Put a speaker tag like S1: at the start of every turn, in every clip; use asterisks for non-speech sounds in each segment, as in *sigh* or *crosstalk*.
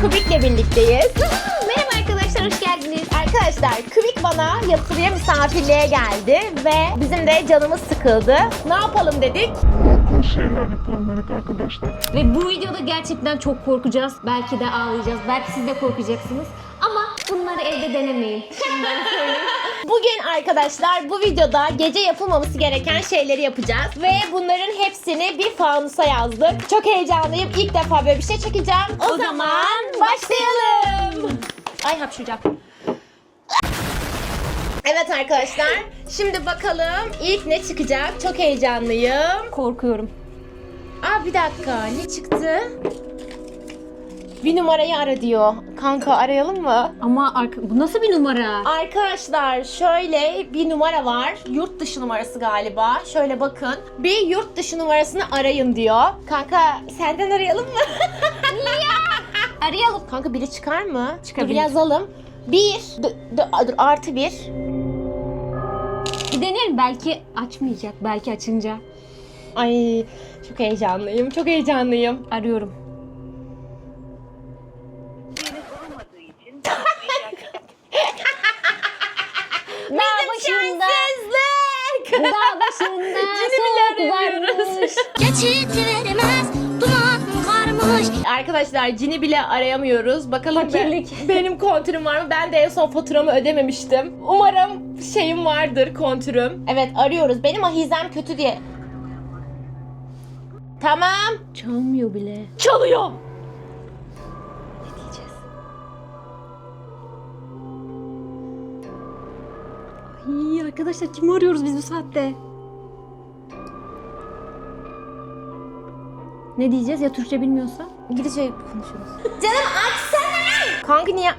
S1: Kubik'le birlikteyiz.
S2: Merhaba arkadaşlar hoş geldiniz.
S1: Arkadaşlar Kubik bana yatırıya misafirliğe geldi ve bizim de canımız sıkıldı. Ne yapalım dedik?
S3: korkunç şeyler yapalım dedik arkadaşlar.
S2: Ve bu videoda gerçekten çok korkacağız. Belki de ağlayacağız. Belki siz de korkacaksınız. Ama bunları evde denemeyin. Şimdiden söyleyeyim.
S1: Bugün arkadaşlar bu videoda gece yapılmaması gereken şeyleri yapacağız. Ve bunların hepsini bir fanusa yazdık. Çok heyecanlıyım. İlk defa böyle bir şey çekeceğim. O,
S2: O
S1: zaman
S2: zaman
S1: başlayalım. Ay hapşuracağım. Evet arkadaşlar. Şimdi bakalım ilk ne çıkacak? Çok heyecanlıyım.
S2: Korkuyorum.
S1: Aa bir dakika ne çıktı? Bir numarayı ara diyor. Kanka arayalım mı?
S2: Ama arka... bu nasıl bir numara?
S1: Arkadaşlar şöyle bir numara var. Yurt dışı numarası galiba. Şöyle bakın. Bir yurt dışı numarasını arayın diyor. Kanka senden arayalım mı? *laughs*
S2: Arayalım.
S1: Kanka biri çıkar mı?
S2: Çıkabilir.
S1: Dur yazalım. Bir. d- d- dur, artı bir.
S2: Bir deneyelim. Belki açmayacak. Belki açınca.
S1: Ay çok heyecanlıyım. Çok heyecanlıyım.
S2: Arıyorum.
S4: Geçit vermez duman karmış
S1: Arkadaşlar Cini bile arayamıyoruz. Bakalım be-
S2: Fakirlik. *laughs*
S1: benim kontürüm var mı? Ben de en son faturamı ödememiştim. Umarım şeyim vardır kontürüm. Evet arıyoruz. Benim ahizem kötü diye. Tamam.
S2: Çalmıyor bile.
S1: Çalıyor.
S2: Ne diyeceğiz? Ay arkadaşlar kimi arıyoruz biz bu saatte? Ne diyeceğiz ya Türkçe bilmiyorsa?
S1: İngilizce konuşuyoruz. *laughs* Canım açsana. Kanka niye?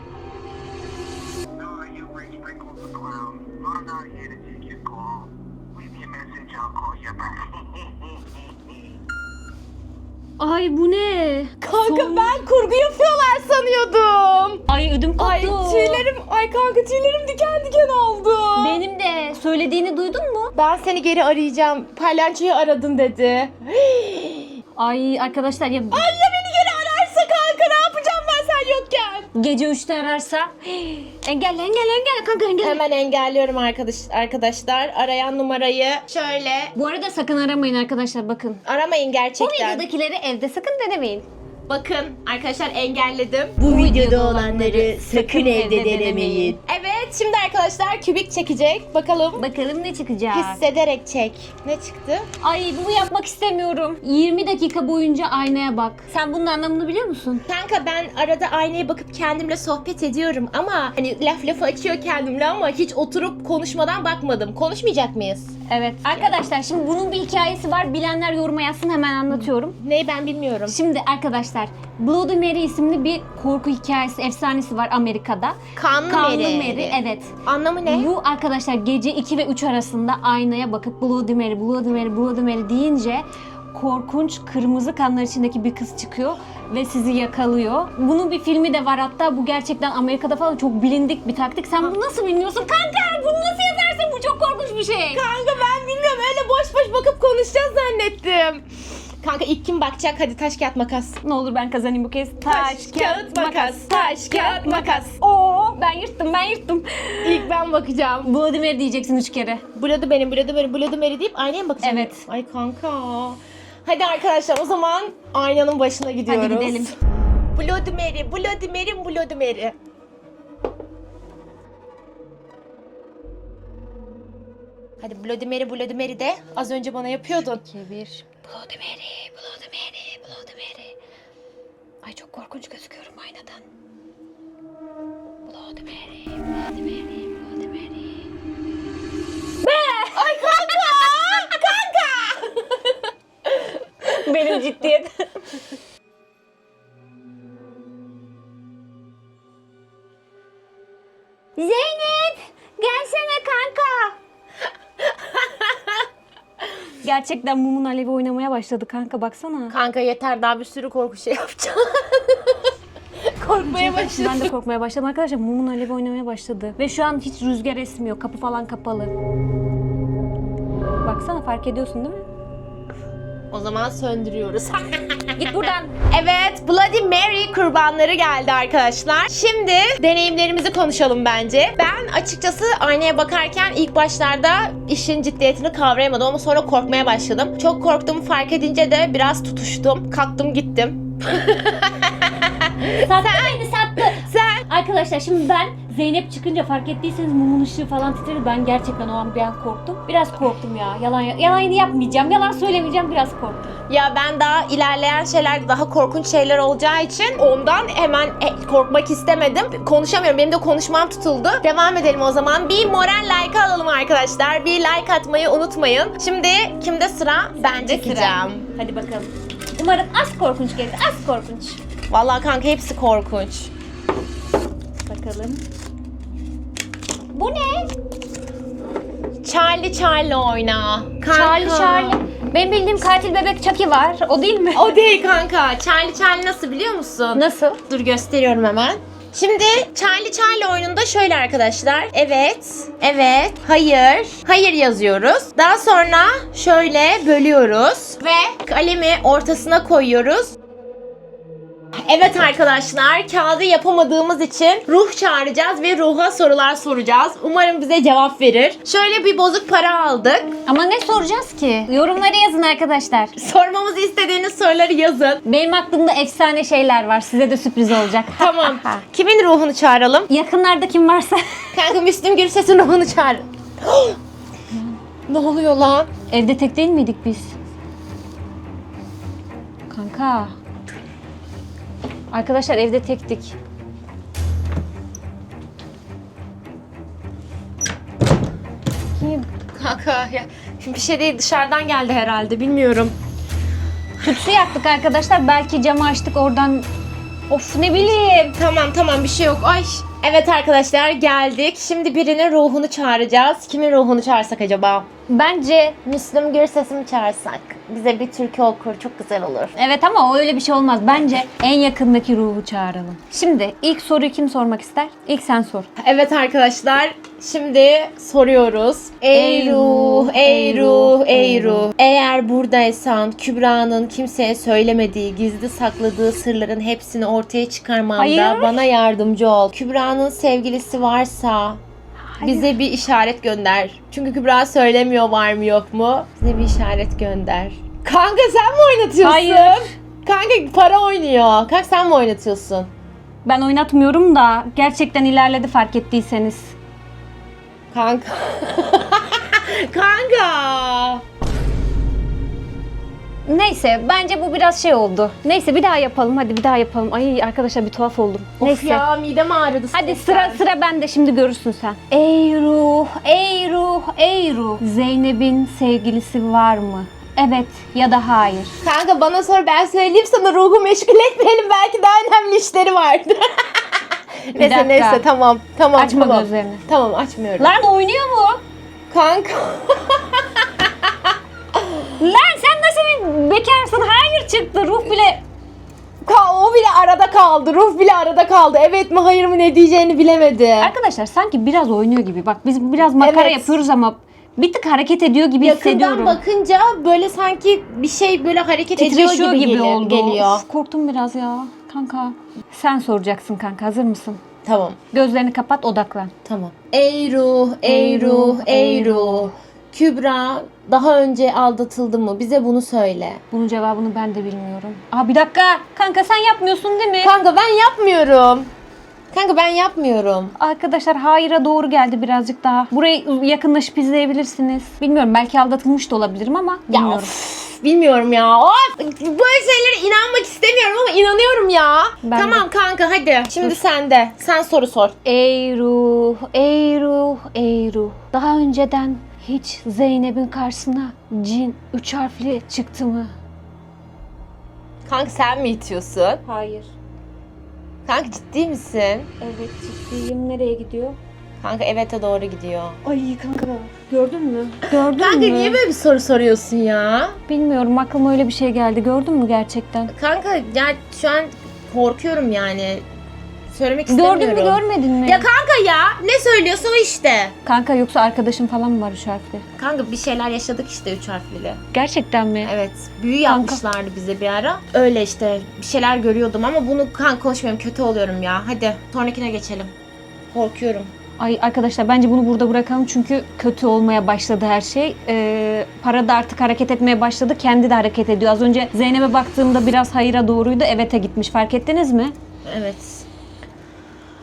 S2: Ay bu ne?
S1: Kanka
S2: Son-
S1: ben kurgu yapıyorlar sanıyordum.
S2: Ay ödüm koptu.
S1: Ay tüylerim, ay kanka tüylerim diken diken oldu.
S2: Benim de söylediğini duydun mu?
S1: Ben seni geri arayacağım. Palyaçoyu aradın dedi. *gasps*
S2: Ay arkadaşlar ya
S1: Ay ya beni geri ararsa kanka ne yapacağım ben sen yokken?
S2: gece 3'te ararsa *gasps* engelle engelle engelle kanka engelle.
S1: Hemen engelliyorum arkadaş arkadaşlar. Arayan numarayı şöyle
S2: Bu arada sakın aramayın arkadaşlar bakın.
S1: aramayın
S2: Bu
S1: gerçekten.
S2: videodakileri evde sakın denemeyin.
S1: Bakın arkadaşlar engelledim.
S2: Bu videoda olanları sakın evde denemeyin.
S1: Evet şimdi arkadaşlar kübik çekecek. Bakalım.
S2: Bakalım ne çıkacak.
S1: Hissederek çek. Ne çıktı?
S2: Ay bunu yapmak istemiyorum. 20 dakika boyunca aynaya bak. Sen bunun anlamını biliyor musun?
S1: Kanka ben arada aynaya bakıp kendimle sohbet ediyorum ama hani laf lafı açıyor kendimle ama hiç oturup konuşmadan bakmadım. Konuşmayacak mıyız?
S2: Evet. Arkadaşlar şimdi bunun bir hikayesi var. Bilenler yoruma yazsın hemen anlatıyorum.
S1: Neyi ben bilmiyorum.
S2: Şimdi arkadaşlar Bloody Mary isimli bir korku hikayesi, efsanesi var Amerika'da.
S1: Kanlı,
S2: Kanlı
S1: Mary.
S2: Mary, evet.
S1: Anlamı ne?
S2: Bu arkadaşlar gece 2 ve 3 arasında aynaya bakıp Bloody Mary, Bloody Mary, Bloody Mary deyince korkunç kırmızı kanlar içindeki bir kız çıkıyor ve sizi yakalıyor. Bunun bir filmi de var hatta bu gerçekten Amerika'da falan çok bilindik bir taktik. Sen bunu nasıl bilmiyorsun kanka? Bunu nasıl yazarsın? Bu çok korkunç bir şey.
S1: Kanka ben bilmiyorum öyle boş boş bakıp konuşacağız zannettim. Kanka ilk kim bakacak? Hadi taş kağıt makas.
S2: Ne olur ben kazanayım bu kez.
S1: Taş, kağıt, makas. Taş, kağıt, makas.
S2: Oo, ben yırttım, ben yırttım.
S1: İlk ben bakacağım.
S2: Bloody Mary diyeceksin üç kere.
S1: Bloody benim, Bloody benim, Bloody Mary deyip aynaya mı bakacağım?
S2: Evet.
S1: Ay kanka. Hadi arkadaşlar o zaman aynanın başına gidiyoruz.
S2: Hadi gidelim.
S1: Bloody Mary, Bloody Mary, Bloody Mary. Hadi Bloody Mary, Bloody Mary de az önce bana yapıyordun.
S2: 2, 1. Bloody Mary, Bloody Mary, Bloody Mary. Ay çok korkunç gözüküyorum aynadan. Bloody Mary, Bloody Mary, Bloody Mary.
S1: Ay kanka! *laughs* kanka! *laughs*
S2: Benim ciddiyet. Gerçekten mumun alevi oynamaya başladı kanka baksana.
S1: Kanka yeter daha bir sürü korku şey yapacağım. *laughs* Korkmaya başladım.
S2: Ben de korkmaya başladım arkadaşlar. Mumun alevi oynamaya başladı. Ve şu an hiç rüzgar esmiyor. Kapı falan kapalı. Baksana fark ediyorsun değil mi?
S1: O zaman söndürüyoruz. *laughs*
S2: Git buradan. *laughs*
S1: Evet, Bloody Mary kurbanları geldi arkadaşlar. Şimdi deneyimlerimizi konuşalım bence. Ben açıkçası aynaya bakarken ilk başlarda işin ciddiyetini kavrayamadım ama sonra korkmaya başladım. Çok korktuğumu fark edince de biraz tutuştum. Kalktım gittim.
S2: Sattı beni sattı.
S1: Sen
S2: Arkadaşlar şimdi ben Zeynep çıkınca fark ettiyseniz mumun ışığı falan titredi. Ben gerçekten o an bir an korktum. Biraz korktum ya. Yalan yalan yapmayacağım. Yalan söylemeyeceğim. Biraz korktum.
S1: ya ben daha ilerleyen şeyler daha korkunç şeyler olacağı için ondan hemen e, korkmak istemedim. Konuşamıyorum. Benim de konuşmam tutuldu. Devam edelim o zaman. Bir moral like alalım arkadaşlar. Bir like atmayı unutmayın. Şimdi kimde sıra? Ben çekeceğim.
S2: Hadi bakalım. Umarım az korkunç gelir. Az korkunç.
S1: Vallahi kanka hepsi korkunç.
S2: Bakalım. Bu ne?
S1: Charlie Charlie oyna. Kanka.
S2: Charlie Charlie. Benim bildiğim katil bebek Chucky var. O değil mi?
S1: O değil kanka. Charlie Charlie nasıl biliyor musun?
S2: Nasıl?
S1: Dur gösteriyorum hemen. Şimdi Charlie Charlie oyununda şöyle arkadaşlar. Evet, evet, hayır, hayır yazıyoruz. Daha sonra şöyle bölüyoruz ve kalemi ortasına koyuyoruz. Evet arkadaşlar, kağıdı yapamadığımız için ruh çağıracağız ve ruha sorular soracağız. Umarım bize cevap verir. Şöyle bir bozuk para aldık.
S2: Ama ne soracağız ki? Yorumlara yazın arkadaşlar.
S1: Sormamızı istediğiniz soruları yazın.
S2: Benim aklımda efsane şeyler var. Size de sürpriz olacak. *laughs*
S1: Tamam. Kimin ruhunu çağıralım?
S2: Yakınlarda kim varsa. *laughs*
S1: Kanka Müslüm Gürses'in ruhunu çağır. *gasps* ne oluyor lan?
S2: Evde tek değil miydik biz? Kanka. Arkadaşlar evde tektik. Kim?
S1: Kanka ya bir şey değil dışarıdan geldi herhalde bilmiyorum.
S2: Tütsü yaktık arkadaşlar. Belki camı açtık oradan. Of ne bileyim.
S1: Tamam tamam bir şey yok. Ay. Evet arkadaşlar geldik. Şimdi birinin ruhunu çağıracağız. Kimin ruhunu çağırsak acaba?
S2: Bence
S1: Müslüm Gürses'i çağırsak? Bize bir türkü okur çok güzel olur.
S2: evet ama o öyle bir şey olmaz. Bence en yakındaki ruhu çağıralım. Şimdi ilk soruyu kim sormak ister? İlk sen sor.
S1: Evet arkadaşlar şimdi soruyoruz. Ey ruh, ey ruh, ey ruh. Eğer buradaysan Kübra'nın kimseye söylemediği, gizli sakladığı sırların hepsini ortaya çıkarmamda
S2: Hayır.
S1: bana yardımcı ol. Kübra'nın sevgilisi varsa bize bir işaret gönder. Çünkü Kübra söylemiyor var mı yok mu. Bize bir işaret gönder. Kanka sen mi oynatıyorsun?
S2: Hayır.
S1: Kanka para oynuyor. Kanka sen mi oynatıyorsun?
S2: Ben oynatmıyorum da gerçekten ilerledi fark ettiyseniz.
S1: Kanka. *laughs* Kanka.
S2: Neyse bence bu biraz şey oldu. Neyse bir daha yapalım hadi bir daha yapalım. Ay arkadaşlar bir tuhaf oldum.
S1: Of
S2: Neyse.
S1: ya midem ağrıdı.
S2: Hadi sıra sıra bende şimdi görürsün sen. Ey ruh, ey ruh, ey ruh. Zeynep'in sevgilisi var mı? Evet ya da hayır.
S1: Kanka bana sor ben söyleyeyim sana ruhu meşgul etmeyelim. Belki daha önemli işleri vardır. *laughs* neyse
S2: dakika.
S1: neyse tamam. Tamam
S2: Açma
S1: tamam.
S2: gözlerini.
S1: Tamam açmıyorum.
S2: Lan oynuyor mu?
S1: Kanka. *laughs*
S2: Lan sen nasıl bir bekarsın? Hayır çıktı. Ruh bile
S1: Ka- o bile arada kaldı. Ruh bile arada kaldı. Evet mi hayır mı ne diyeceğini bilemedi.
S2: Arkadaşlar sanki biraz oynuyor gibi. Bak biz biraz makara
S1: Evet.
S2: yapıyoruz ama bir tık hareket ediyor gibi
S1: Yakından
S2: hissediyorum.
S1: bakınca böyle sanki bir şey böyle hareket ediyor
S2: Titreşiyor
S1: gibi,
S2: gibi,
S1: geliyor-
S2: oldu.
S1: geliyor.
S2: Of, korktum biraz ya kanka. Sen soracaksın kanka hazır mısın?
S1: Tamam.
S2: Gözlerini kapat odaklan.
S1: Tamam. Ey ruh, ey ruh, ey ruh. Kübra daha önce aldatıldı mı? Bize bunu söyle.
S2: Bunun cevabını ben de bilmiyorum. Aa bir dakika. Kanka sen yapmıyorsun değil mi?
S1: Kanka ben yapmıyorum. Kanka ben yapmıyorum.
S2: Arkadaşlar hayıra doğru geldi birazcık daha. Burayı yakınlaşıp izleyebilirsiniz. Bilmiyorum belki aldatılmış da olabilirim ama
S1: Ya
S2: bilmiyorum.
S1: of, bilmiyorum ya. Of, böyle şeylere inanmak istemiyorum ama inanıyorum ya.
S2: Ben
S1: tamam kanka hadi. Şimdi sende. Sen soru sor.
S2: Ey ruh, ey ruh, ey ruh. Daha önceden hiç Zeynep'in karşısına cin üç harfli çıktı mı?
S1: Kanka sen mi itiyorsun?
S2: Hayır.
S1: Kanka ciddi misin?
S2: Evet ciddiyim. Nereye gidiyor?
S1: Kanka evete doğru gidiyor.
S2: Ay kanka gördün mü? Gördün
S1: Kanka
S2: mü?
S1: niye böyle bir soru soruyorsun ya?
S2: Bilmiyorum aklıma öyle bir şey geldi. Gördün mü gerçekten?
S1: Kanka ya şu an korkuyorum yani. Söylemek
S2: Gördün
S1: istemiyorum.
S2: mü görmedin mi?
S1: Ya kanka ya ne söylüyorsun işte.
S2: Kanka yoksa arkadaşın falan mı var üç harfli?
S1: Kanka bir şeyler yaşadık işte üç harfli.
S2: Gerçekten mi?
S1: Evet büyü yapmışlardı bize bir ara. Öyle işte bir şeyler görüyordum ama bunu kan konuşmuyorum kötü oluyorum ya. Hadi sonrakine geçelim. Korkuyorum.
S2: Ay arkadaşlar bence bunu burada bırakalım çünkü kötü olmaya başladı her şey. Ee, para da artık hareket etmeye başladı. Kendi de hareket ediyor. Az önce Zeynep'e baktığımda biraz hayıra doğruydu. Evet'e gitmiş. Fark ettiniz mi?
S1: Evet.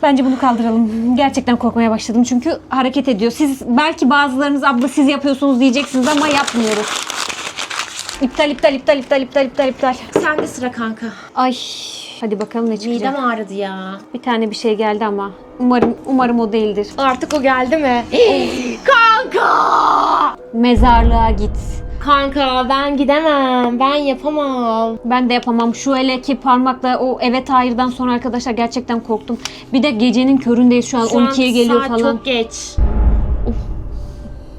S2: Bence bunu kaldıralım. Gerçekten korkmaya başladım çünkü hareket ediyor. Siz belki bazılarınız abla siz yapıyorsunuz diyeceksiniz ama yapmıyoruz. İptal iptal iptal iptal iptal iptal iptal.
S1: Sen de sıra kanka.
S2: Ay hadi bakalım ne çıkacak.
S1: Midem ağrıdı ya.
S2: Bir tane bir şey geldi ama umarım umarım o değildir.
S1: Artık o geldi mi? *gasps* kanka!
S2: Mezarlığa git.
S1: Kanka ben gidemem. Ben yapamam.
S2: Ben de yapamam. Şu eleki parmakla o evet hayırdan sonra arkadaşlar gerçekten korktum. Bir de gecenin köründeyiz şu an.
S1: Şu an
S2: 12'ye geliyor
S1: saat
S2: falan.
S1: çok geç.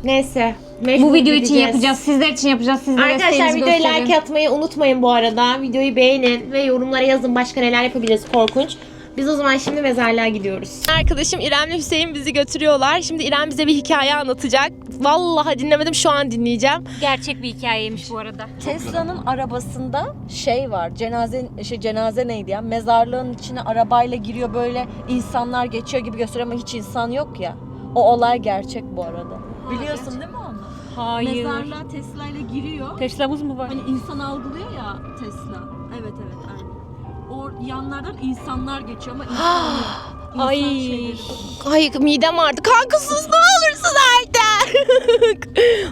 S1: Neyse. mecbur
S2: Bu video için
S1: gideceğiz.
S2: yapacağız. Sizler için yapacağız. Sizlere
S1: Arkadaşlar videoya
S2: gösterin.
S1: like atmayı unutmayın bu arada. Videoyu beğenin ve yorumlara yazın başka neler yapabiliriz korkunç. Biz o zaman şimdi mezarlığa gidiyoruz. Arkadaşım İrem'le Hüseyin bizi götürüyorlar. Şimdi İrem bize bir hikaye anlatacak. Vallahi dinlemedim şu an dinleyeceğim.
S2: Gerçek bir hikayeymiş bu arada.
S5: Tesla'nın arabasında şey var. Cenaze şey cenaze neydi ya? Mezarlığın içine arabayla giriyor böyle insanlar geçiyor gibi gösteriyor ama hiç insan yok ya. O olay gerçek bu arada. Biliyorsun değil mi onu?
S2: Hayır.
S5: Mezarlığa Tesla ile giriyor.
S2: Tesla'mız mı var?
S5: Hani insan algılıyor ya Tesla. Evet evet aynen. O yanlardan insanlar geçiyor ama *gasps* insan yok. İnsan
S2: Ay.
S5: şeyleri-
S1: Ay midem ağrıdı. Kanka sus ne olursun artık.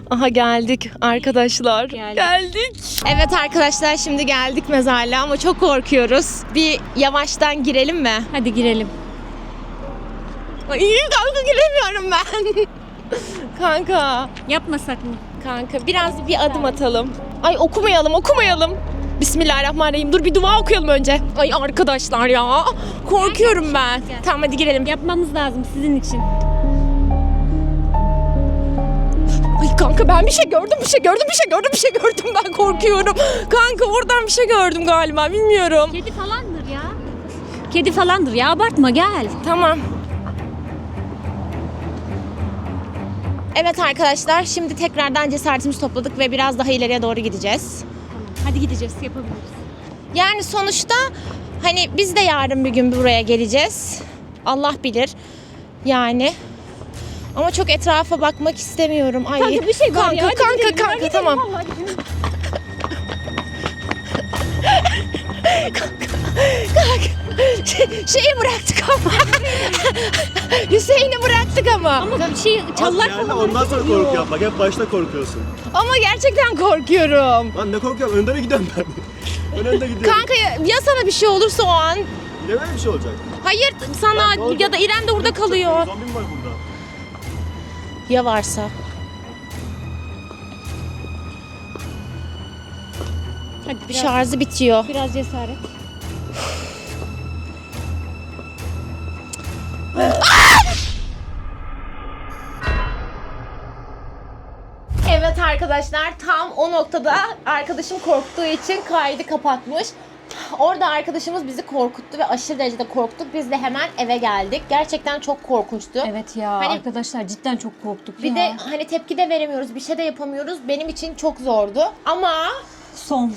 S1: *laughs* Aha geldik arkadaşlar.
S2: Geldik.
S1: Geldik. Evet arkadaşlar şimdi geldik mezarlığa ama çok korkuyoruz. Bir yavaştan girelim mi?
S2: Hadi girelim.
S1: Ay kanka giremiyorum ben. *laughs* kanka.
S2: Yapmasak mı?
S1: Kanka biraz bir adım atalım. Ay okumayalım okumayalım. Bismillahirrahmanirrahim. Dur bir dua okuyalım önce. Ay arkadaşlar ya. Korkuyorum ben. Tamam hadi girelim.
S2: Yapmamız lazım sizin için.
S1: Ay kanka ben bir şey gördüm, bir şey gördüm, bir şey gördüm, bir şey gördüm. Ben korkuyorum. Kanka oradan bir şey gördüm galiba. Bilmiyorum.
S2: Kedi falandır ya. Kedi falandır ya abartma gel.
S1: Tamam. Evet arkadaşlar şimdi tekrardan cesaretimizi topladık ve biraz daha ileriye doğru gideceğiz.
S2: Hadi gideceğiz yapabiliriz.
S1: Yani sonuçta hani biz de yarın bir gün buraya geleceğiz. Allah bilir. Yani ama çok etrafa bakmak istemiyorum. Ay.
S2: Kanka bir şey var
S1: kanka,
S2: ya. hadi
S1: Kanka
S2: gidelim,
S1: kanka
S2: gidelim
S1: tamam.
S2: vallahi gidelim.
S1: Şey- *laughs* şeyi bıraktık ama. *laughs* Hüseyin'i bıraktık ama.
S2: Ama bir şey çallak
S6: yani
S2: falan
S6: ondan sonra korkuyorum. Bak hep başta korkuyorsun.
S1: Ama gerçekten korkuyorum.
S6: Lan ne korkuyorum? Önde mi gidiyorum ben? ben önde gidiyorum.
S1: Kanka ya, ya sana bir şey olursa o an?
S6: Ne böyle bir şey olacak?
S1: Hayır sana
S6: Ne olacak?
S1: ya da İrem de burada kalıyor.
S6: Zombi mi var burada?
S1: Ya varsa?
S2: Hadi
S1: Bir
S2: biraz,
S1: şarjı bitiyor.
S2: biraz cesaret.
S1: Evet arkadaşlar tam o noktada arkadaşım korktuğu için kaydı kapatmış. Orada arkadaşımız bizi korkuttu ve aşırı derecede korktuk. Biz de hemen eve geldik. Gerçekten çok korkunçtu.
S2: Evet ya
S1: Hani-
S2: arkadaşlar cidden çok korktuk
S1: Bir
S2: ya.
S1: de hani tepki de veremiyoruz, bir şey de yapamıyoruz. Benim için çok zordu. Ama
S2: son.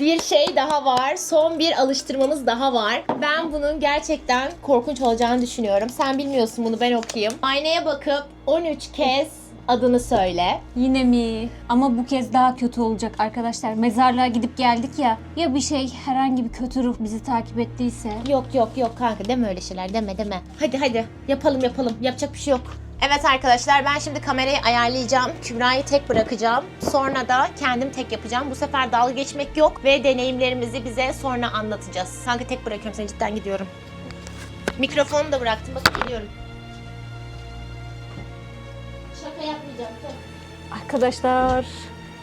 S1: Bir şey daha var. Son bir alıştırmamız daha var. Ben bunun gerçekten korkunç olacağını düşünüyorum. Sen bilmiyorsun bunu ben okuyayım. Aynaya bakıp 13 kez adını söyle.
S2: Yine mi? Ama bu kez daha kötü olacak arkadaşlar. Mezarlığa gidip geldik ya. Ya bir şey herhangi bir kötü ruh bizi takip ettiyse.
S1: Yok yok yok kanka deme öyle şeyler deme deme. Hadi hadi yapalım yapalım yapacak bir şey yok. Evet arkadaşlar ben şimdi kamerayı ayarlayacağım. Kübra'yı tek bırakacağım. Sonra da kendim tek yapacağım. Bu sefer dalga geçmek yok ve deneyimlerimizi bize sonra anlatacağız. Sanki tek bırakıyorum seni cidden gidiyorum. Mikrofonu da bıraktım bakın gidiyorum. Şaka yapmayacağım.
S2: Arkadaşlar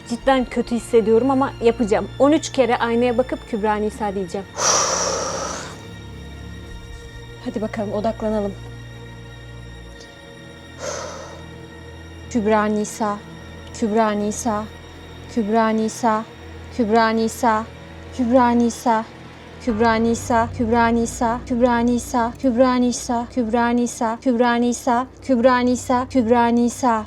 S2: cidden kötü hissediyorum ama yapacağım. 13 kere aynaya bakıp Kübra Nisa diyeceğim. *sighs* Hadi bakalım odaklanalım. Kübra Nisa, Kübra Nisa, Kübra Nisa, Kübra Nisa, Kübra Nisa, Kübra Nisa, Kübra Nisa, Kübra Nisa, Kübra Nisa, Kübra Nisa, Kübra Nisa, Kübra Nisa, Kübra Nisa.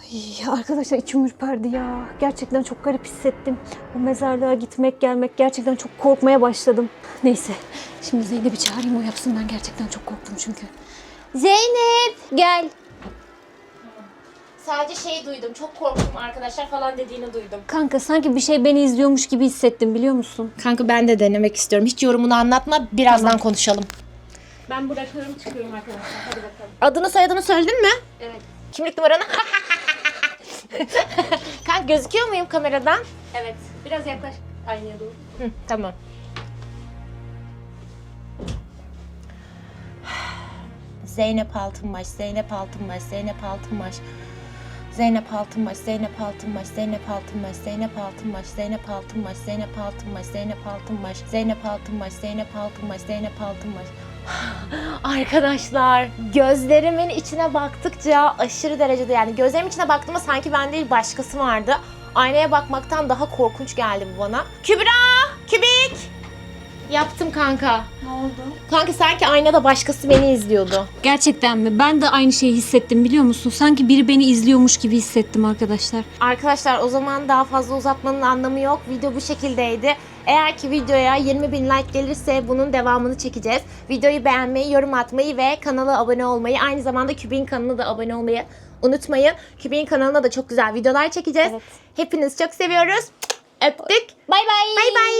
S2: Ay, arkadaşlar içim ürperdi ya. Gerçekten çok garip hissettim. Bu mezarlığa gitmek gelmek gerçekten çok korkmaya başladım. Neyse şimdi Zeynep'i çağırayım o yapsın ben gerçekten çok korktum çünkü. Zeynep gel.
S1: Sadece şey duydum. Çok korktum arkadaşlar falan dediğini duydum.
S2: Kanka sanki bir şey beni izliyormuş gibi hissettim biliyor musun?
S1: Kanka ben de denemek istiyorum. Hiç yorumunu anlatma. Birazdan konuşalım.
S2: Ben bırakıyorum çıkıyorum arkadaşlar. Hadi bakalım.
S1: Adını soyadını söyledin mi?
S2: Evet.
S1: Kimlik numaranı? *laughs* Kanka gözüküyor muyum kameradan?
S2: Evet. Biraz yaklaş aynaya doğru.
S1: Hı, tamam. Zeynep Altınbaş, Zeynep Altınbaş, Zeynep Altınbaş. Zeynep Altınbaş, Zeynep Altınbaş, Zeynep Altınbaş, Zeynep Altınbaş, Zeynep Altınbaş, Zeynep Altınbaş, Zeynep Altınbaş, Zeynep Altınbaş, Zeynep Altınbaş, Zeynep Altınbaş. Arkadaşlar gözlerimin içine baktıkça aşırı derecede yani gözlerimin içine baktığımda sanki ben değil başkası vardı. Aynaya bakmaktan daha korkunç geldi bu bana. Kübra! Yaptım kanka.
S2: Ne oldu?
S1: Kanka sanki aynada başkası beni izliyordu.
S2: Gerçekten mi? Ben de aynı şeyi hissettim biliyor musun? Sanki biri beni izliyormuş gibi hissettim arkadaşlar.
S1: Arkadaşlar o zaman daha fazla uzatmanın anlamı yok. Video bu şekildeydi. Eğer ki videoya 20 bin like gelirse bunun devamını çekeceğiz. Videoyu beğenmeyi, yorum atmayı ve kanala abone olmayı, aynı zamanda Kübik'in kanalına da abone olmayı unutmayın. Kübik'in kanalına da çok güzel videolar çekeceğiz.
S2: Evet.
S1: Hepinizi çok seviyoruz. Öptük.
S2: Bay bay.
S1: Bay bay.